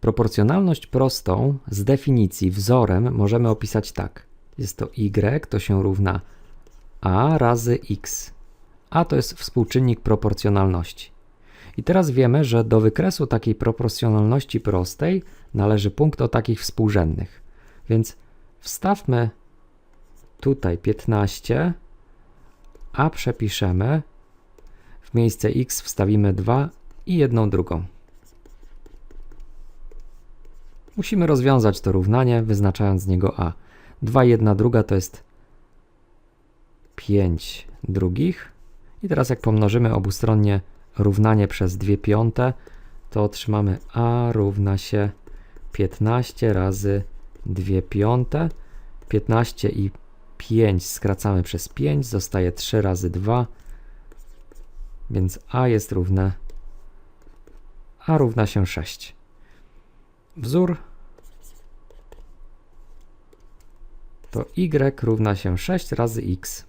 Proporcjonalność prostą z definicji wzorem możemy opisać tak. Jest to y, to się równa a razy x. A to jest współczynnik proporcjonalności. I teraz wiemy, że do wykresu takiej proporcjonalności prostej należy punkt o takich współrzędnych. Więc wstawmy tutaj 15, a przepiszemy, w miejsce x wstawimy 2 i jedną drugą. Musimy rozwiązać to równanie, wyznaczając z niego a. 2 jedna druga to jest 5 drugich. I teraz jak pomnożymy obustronnie równanie przez 2 piąte, to otrzymamy a równa się 15 razy 2 piąte. 15 i 5 skracamy przez 5, zostaje 3 razy 2, więc a jest równe a równa się 6. Wzór to y równa się 6 razy x.